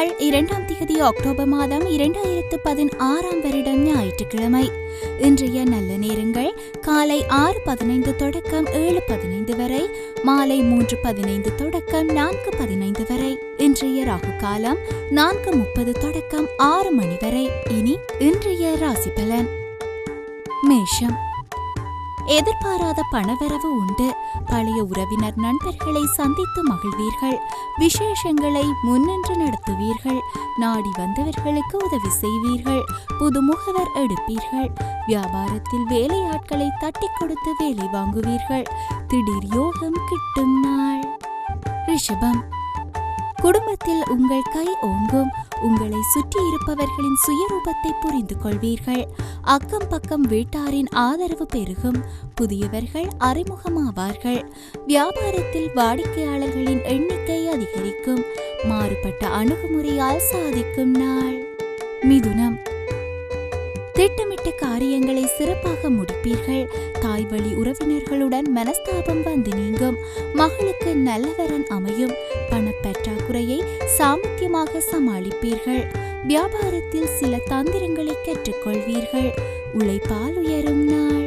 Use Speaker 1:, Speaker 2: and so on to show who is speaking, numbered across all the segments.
Speaker 1: நாள் இரண்டாம் திகதி அக்டோபர் மாதம் இரண்டாயிரத்து பதினாறாம் வருடம் ஞாயிற்றுக்கிழமை இன்றைய நல்ல நேரங்கள் காலை ஆறு பதினைந்து தொடக்கம் ஏழு பதினைந்து வரை மாலை மூன்று பதினைந்து தொடக்கம் நான்கு பதினைந்து வரை இன்றைய ராகு காலம் நான்கு முப்பது தொடக்கம் ஆறு மணி வரை இனி இன்றைய ராசி பலன் மேஷம் எதிர்பாராத பணவரவு உண்டு பழைய உறவினர் நண்பர்களை சந்தித்து மகிழ்வீர்கள் விசேஷங்களை முன்னின்று நடத்துவீர்கள் நாடி வந்தவர்களுக்கு உதவி செய்வீர்கள் புதுமுகவர் எடுப்பீர்கள் வியாபாரத்தில் வேலையாட்களை தட்டி கொடுத்து வேலை வாங்குவீர்கள் திடீர் யோகம் கிட்டும் நாள் ரிஷபம் குடும்பத்தில் உங்கள் கை ஓங்கும் உங்களை சுற்றி இருப்பவர்களின் சுயரூபத்தை புரிந்து கொள்வீர்கள் அக்கம் பக்கம் வீட்டாரின் ஆதரவு பெருகும் புதியவர்கள் அறிமுகமாவார்கள் வியாபாரத்தில் வாடிக்கையாளர்களின் எண்ணிக்கை அதிகரிக்கும் மாறுபட்ட அணுகுமுறையால் சாதிக்கும் நாள் மிதுனம் திட்டமிட்ட காரியங்களை சிறப்பாக முடிப்பீர்கள் தாய் வழி உறவினர்களுடன் மனஸ்தாபம் வந்து நீங்கும் மகளுக்கு நல்லவரன் அமையும் பணப்பற்றாக்குறையை சாமர்த்தியமாக சமாளிப்பீர்கள் வியாபாரத்தில் சில தந்திரங்களை கற்றுக்கொள்வீர்கள் உழைப்பால் உயரும் நாள்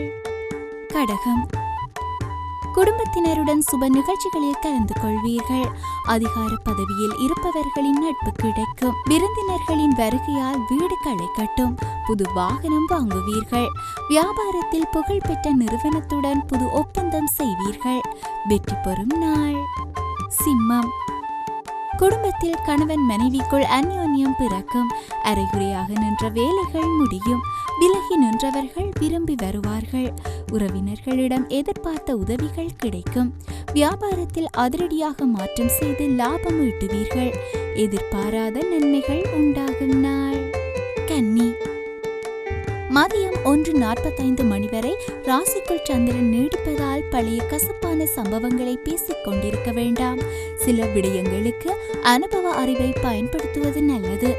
Speaker 1: கடகம் குடும்பத்தினருடன் சுப நிகழ்ச்சிகளில் கலந்து கொள்வீர்கள் அதிகார பதவியில் இருப்பவர்களின் நட்பு கிடைக்கும் விருந்தினர்களின் வருகையால் வீடு களை கட்டும் புது வாகனம் வாங்குவீர்கள் வியாபாரத்தில் புகழ்பெற்ற நிறுவனத்துடன் புது ஒப்பந்தம் செய்வீர்கள் வெற்றி பெறும் நாள் சிம்மம் குடும்பத்தில் கணவன் மனைவிக்குள் அந்யோன்யம் பிறக்கும் அறைகுறையாக நின்ற வேலைகள் முடியும் விலகி நின்றவர்கள் விரும்பி வருவார்கள் உறவினர்களிடம் எதிர்பார்த்த உதவிகள் கிடைக்கும் வியாபாரத்தில் அதிரடியாக மாற்றம் செய்து லாபம் ஈட்டுவீர்கள் எதிர்பாராத நன்மைகள் உண்டாகும் நாள் கன்னி மதியம் ஒன்று நாற்பத்தைந்து மணி வரை ராசிக்குள் சந்திரன் நீடிப்பதால் பழைய கசப்பான சம்பவங்களை பேசிக் கொண்டிருக்க வேண்டாம் சில விடயங்களுக்கு அனுபவ அறிவை பயன்படுத்துவது நல்லது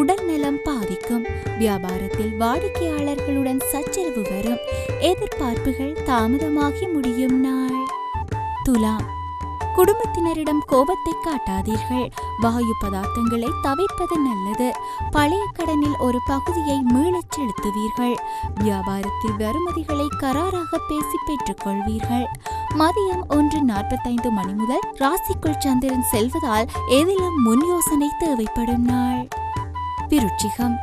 Speaker 1: உடல் நலம் பாதிக்கும் வியாபாரத்தில் வாடிக்கையாளர்களுடன் சச்சரவு வரும் எதிர்பார்ப்புகள் தாமதமாகி முடியும் நாள் துலாம் குடும்பத்தினரிடம் கோபத்தை காட்டாதீர்கள் வாயு பதார்த்தங்களை தவிர்ப்பது நல்லது பழைய கடனில் ஒரு பகுதியை மீளச் செலுத்துவீர்கள் வியாபாரத்தில் வருமதிகளை கராராக பேசி பெற்றுக்கொள்வீர்கள் மதியம் ஒன்று நாற்பத்தைந்து மணி முதல் ராசிக்குள் சந்திரன் செல்வதால் எதிலும் முன் யோசனை தேவைப்படும் நாள் விருட்சிகம்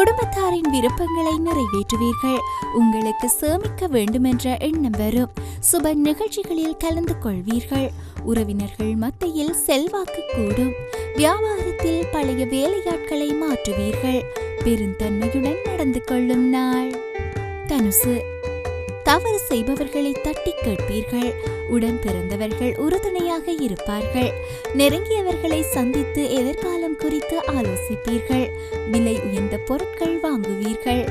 Speaker 1: குடும்பத்தாரின் விருப்பங்களை நிறைவேற்றுவீர்கள் உங்களுக்கு சேமிக்க வேண்டுமென்ற எண்ணம் வரும் சுப நிகழ்ச்சிகளில் கலந்து கொள்வீர்கள் உறவினர்கள் மத்தியில் செல்வாக்கு கூடும் வியாபாரத்தில் பழைய வேலையாட்களை மாற்றுவீர்கள் பெருந்தன்மையுடன் நடந்து கொள்ளும் நாள் தனுசு தவறு செய்பவர்களை தட்டி கேட்பீர்கள் உடன் பிறந்தவர்கள் உறுதுணையாக இருப்பார்கள் நெருங்கியவர்களை சந்தித்து எதிர்காலம் குறித்து ஆலோசிப்பீர்கள் விலை உயர்ந்த பொருட்கள் வாங்குவீர்கள்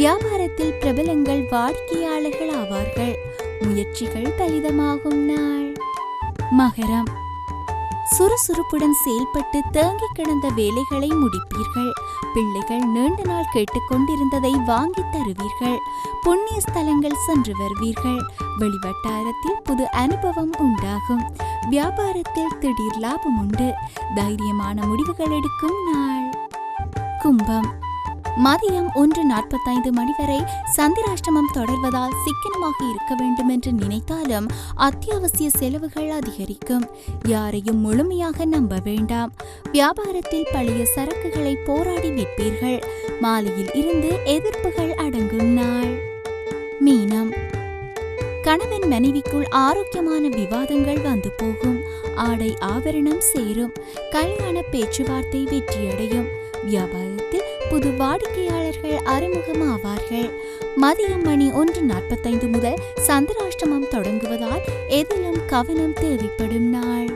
Speaker 1: வியாபாரத்தில் பிரபலங்கள் வாடிக்கையாளர்கள் ஆவார்கள் முயற்சிகள் பலிதமாகும் நாள் மகரம் சுறுசுறுப்புடன் செயல்பட்டு தேங்கி கிடந்த வேலைகளை முடிப்பீர்கள் பிள்ளைகள் நீண்ட நாள் கேட்டுக்கொண்டிருந்ததை வாங்கி தருவீர்கள் புண்ணிய ஸ்தலங்கள் சென்று வருவீர்கள் வெளிவட்டாரத்தில் புது அனுபவம் உண்டாகும் வியாபாரத்தில் திடீர் லாபம் உண்டு தைரியமான முடிவுகள் எடுக்கும் நாள் கும்பம் மதியம் ஒன்று நாற்பத்தைந்து மணி வரை சந்திராஷ்டமம் தொடர்வதால் சிக்கனமாக இருக்க வேண்டும் என்று நினைத்தாலும் அத்தியாவசிய செலவுகள் அதிகரிக்கும் யாரையும் முழுமையாக நம்ப வேண்டாம் வியாபாரத்தில் பழைய சரக்குகளை போராடி விற்பீர்கள் மாலையில் இருந்து எதிர்ப்புகள் அடங்கும் நாள் மீனம் கணவன் மனைவிக்குள் ஆரோக்கியமான விவாதங்கள் வந்து போகும் ஆடை ஆபரணம் சேரும் கல்யாண பேச்சுவார்த்தை வெற்றியடையும் வியாபாரம் புது வாடிக்கையாளர்கள் அறிமுகமாவார்கள் மதியம் மணி ஒன்று நாற்பத்தைந்து முதல் சந்திராஷ்டமம் தொடங்குவதால் எதிலும் கவனம் தேவைப்படும் நாள்